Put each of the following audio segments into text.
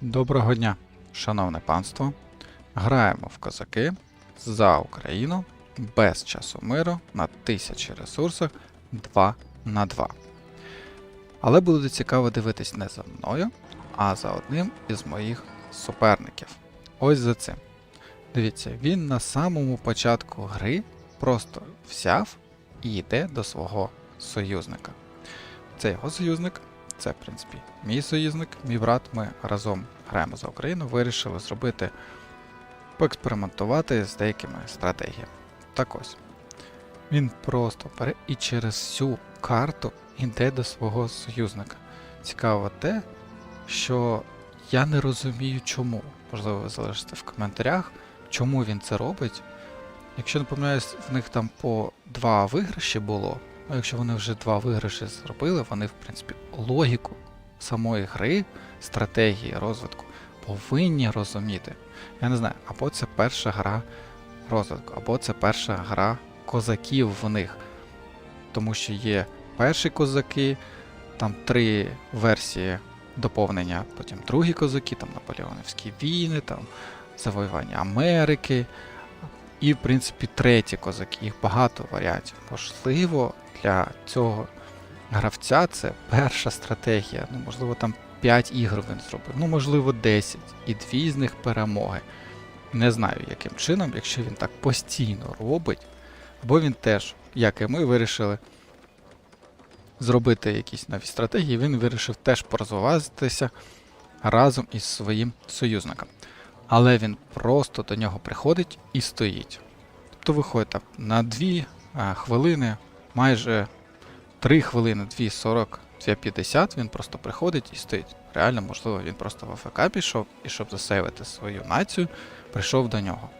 Доброго дня, шановне панство. Граємо в козаки за Україну без часу миру на тисячі ресурсах 2 на 2. Але буде цікаво дивитись не за мною, а за одним із моїх суперників. Ось за цим. Дивіться, він на самому початку гри просто взяв і йде до свого союзника. Це його союзник, це, в принципі, мій союзник, мій брат. Ми разом граємо за Україну, вирішили зробити, поекспериментувати з деякими стратегіями. Так ось. Він просто бере і через всю карту йде до свого союзника. Цікаво те, що я не розумію чому. Можливо, ви залишите в коментарях, чому він це робить. Якщо не помиляюсь, в них там по два виграші було. Ну, якщо вони вже два виграші зробили, вони, в принципі, логіку самої гри, стратегії розвитку повинні розуміти. Я не знаю, або це перша гра розвитку, або це перша гра козаків в них. Тому що є перші козаки, там три версії доповнення, потім другі козаки, там Наполеонівські війни, там завоювання Америки. І, в принципі, треті козаки, їх багато варіантів. Можливо, для цього гравця це перша стратегія. Ну, можливо, там 5 ігор він зробив, ну, можливо, 10, і дві з них перемоги. Не знаю, яким чином, якщо він так постійно робить, або він теж, як і ми, вирішили зробити якісь нові стратегії, він вирішив теж порозвиватися разом із своїм союзником. Але він просто до нього приходить і стоїть. Тобто виходить так, на 2 а, хвилини, майже 3 хвилини, 2.40, 2.50 він просто приходить і стоїть. Реально, можливо, він просто в АФК пішов і щоб засейвити свою націю, прийшов до нього.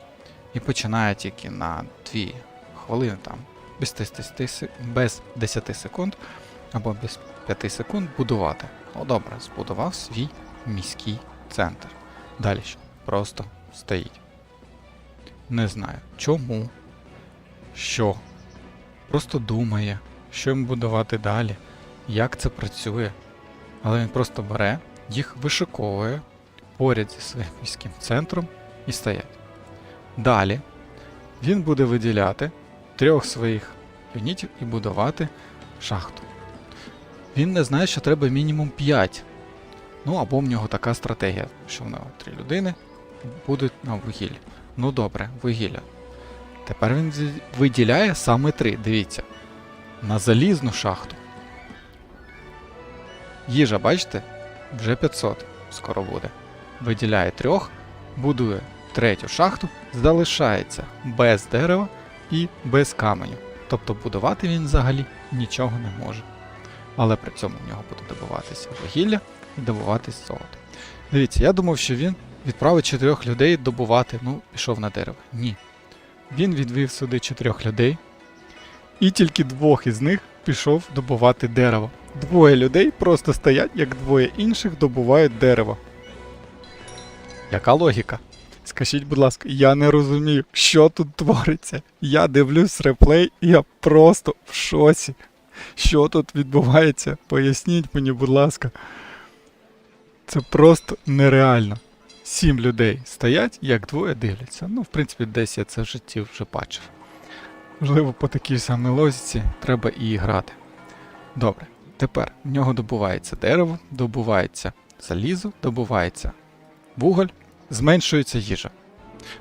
І починає тільки на 2 хвилини там без 10, без 10 секунд або без 5 секунд будувати. Ну добре, збудував свій міський центр. Далі що? Просто стоїть. Не знаю чому, що. Просто думає, що йому будувати далі, як це працює. Але він просто бере, їх вишиковує поряд зі своїм міським центром і стоять. Далі він буде виділяти трьох своїх юнітів і будувати шахту. Він не знає, що треба мінімум 5. Ну або в нього така стратегія, що в нього три людини будуть на вугіллі. Ну добре, вугілля. Тепер він виділяє саме три, дивіться. На залізну шахту. Їжа, бачите? Вже 500 скоро буде. Виділяє трьох, будує третю шахту, залишається без дерева і без каменю. Тобто будувати він взагалі нічого не може. Але при цьому в нього буде добуватися вугілля і добуватись золото. Дивіться, я думав, що він відправить чотирьох людей добувати, ну, пішов на дерево. Ні. Він відвів сюди чотирьох людей, і тільки двох із них пішов добувати дерево. Двоє людей просто стоять, як двоє інших добувають дерево. Яка логіка? Скажіть, будь ласка, я не розумію, що тут твориться. Я дивлюсь реплей, і я просто в шоці. Що тут відбувається? Поясніть мені, будь ласка. Це просто нереально. Сім людей стоять, як двоє дивляться. Ну, в принципі, десь я це в житті вже бачив. Можливо, по такій самій логіці треба і грати. Добре, тепер в нього добувається дерево, добувається залізо, добувається вуголь, зменшується їжа.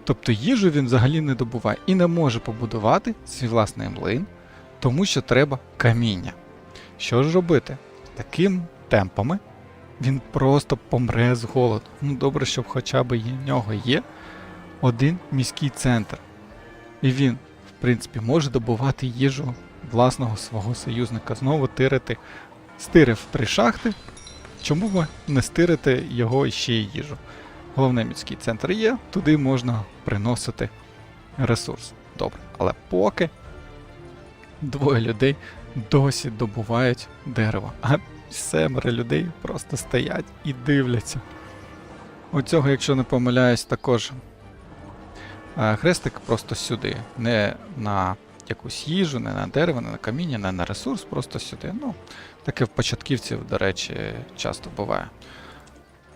Тобто їжу він взагалі не добуває і не може побудувати свій власний млин, тому що треба каміння. Що ж робити? Таким темпами він просто помре з голоду. Ну добре, щоб хоча б в нього є один міський центр. І він, в принципі, може добувати їжу власного свого союзника. Знову тирити. Стирив три шахти. Чому би не стирити його ще й їжу? Головний міський центр є, туди можна приносити ресурс. Добре, але поки двоє людей досі добувають дерево, а семеро людей просто стоять і дивляться. У цього, якщо не помиляюсь, також е, хрестик просто сюди, не на якусь їжу, не на дерево, не на каміння, не на ресурс, просто сюди. Ну, таке в початківців, до речі, часто буває.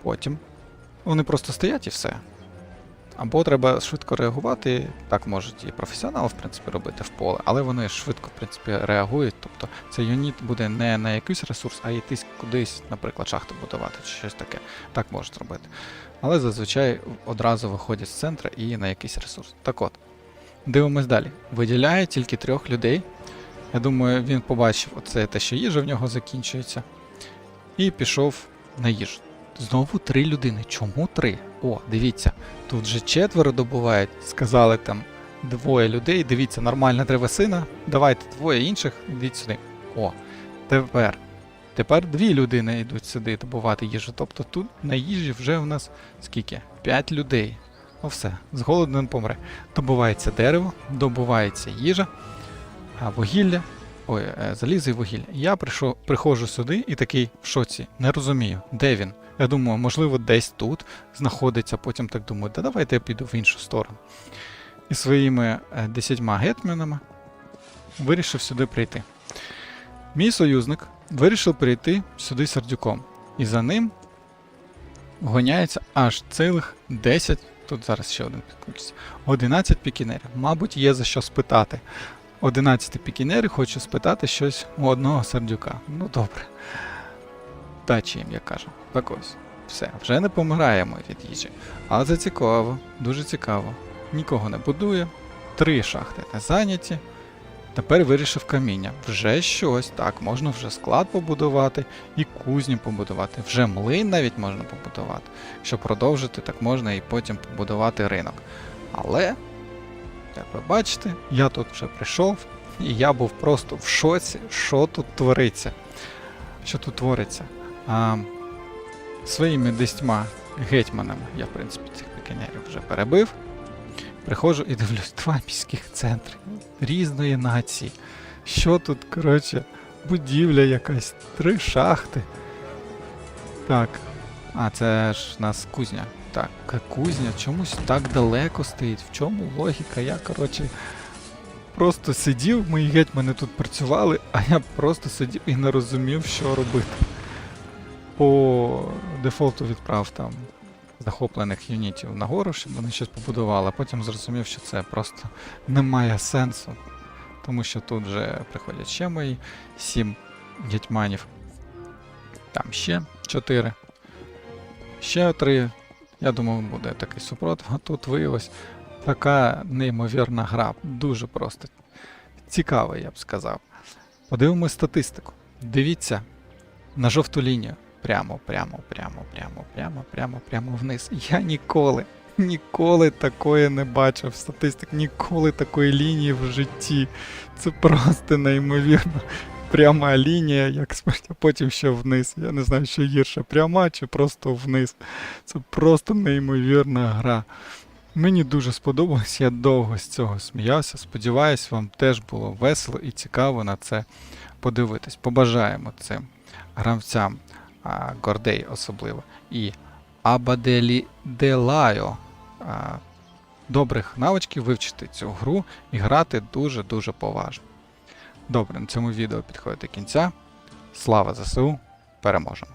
Потім вони просто стоять і все. Або треба швидко реагувати, так можуть і професіонали, в принципі, робити в поле, але вони швидко, в принципі, реагують. Тобто цей юніт буде не на якийсь ресурс, а йти кудись, наприклад, шахту будувати чи щось таке. Так можуть робити. Але зазвичай одразу виходять з центра і на якийсь ресурс. Так от, дивимось далі. Виділяє тільки трьох людей. Я думаю, він побачив оце те, що їжа в нього закінчується, і пішов на їжу. Знову три людини. Чому три? О, дивіться, тут же четверо добувають. Сказали там двоє людей. Дивіться, нормальна древесина. Давайте двоє інших, йдіть сюди. О, тепер. Тепер дві людини йдуть сюди добувати їжу. Тобто тут на їжі вже в нас скільки? П'ять людей. Ну все, з голоду не помре. Добувається дерево, добувається їжа, вугілля. Ой, е, залізо і. Я прийшов, приходжу сюди і такий в шоці. Не розумію, де він. Я думаю, можливо, десь тут знаходиться, потім так думаю, да давайте я піду в іншу сторону. І своїми е, десятьма гетьманами вирішив сюди прийти. Мій союзник вирішив прийти сюди сердюком. І за ним гоняється аж цілих 10. Тут зараз ще один підключиться. 11 пікінерів. Мабуть, є за що спитати. 11 пікінерів хочу спитати щось у одного сердюка. Ну добре. Дачі їм, я кажу. Так ось. Все, вже не помираємо від їжі. Але це цікаво, дуже цікаво. Нікого не будує. Три шахти не зайняті. Тепер вирішив каміння. Вже щось, так, можна вже склад побудувати і кузню побудувати. Вже млин навіть можна побудувати. Щоб продовжити, так можна і потім побудувати ринок. Але, як ви бачите, я тут вже прийшов, і я був просто в шоці, що тут твориться. Що тут твориться? А, своїми десятьма гетьманами я, в принципі, цих пікінерів вже перебив. Приходжу і дивлюсь, два міських центри різної нації. Що тут, коротше, будівля якась, три шахти. Так. А, це ж у нас кузня. Так, кузня чомусь так далеко стоїть. В чому логіка? Я, коротше, просто сидів, мої гетьмани тут працювали, а я просто сидів і не розумів, що робити. По дефолту відправ там захоплених юнітів нагору, щоб вони щось побудували, а потім зрозумів, що це просто не має сенсу. Тому що тут вже приходять ще мої сім гетьманів. Там ще чотири. Ще три. Я думав, буде такий супротив, а тут виявилось така неймовірна гра. Дуже просто цікава, я б сказав. Подивимось статистику. Дивіться на жовту лінію. Прямо, прямо, прямо, прямо, прямо, прямо, прямо вниз. Я ніколи, ніколи такої не бачив статистик, ніколи такої лінії в житті. Це просто неймовірно. Пряма лінія, як смерть, а потім ще вниз. Я не знаю, що гірше, пряма чи просто вниз. Це просто неймовірна гра. Мені дуже сподобалось, я довго з цього сміявся. Сподіваюсь, вам теж було весело і цікаво на це подивитись. Побажаємо цим гравцям а, Гордей особливо, і Абаделі Делайо. Добрих навичків вивчити цю гру і грати дуже-дуже поважно. Добре, на цьому відео підходить до кінця. Слава ЗСУ! Переможемо!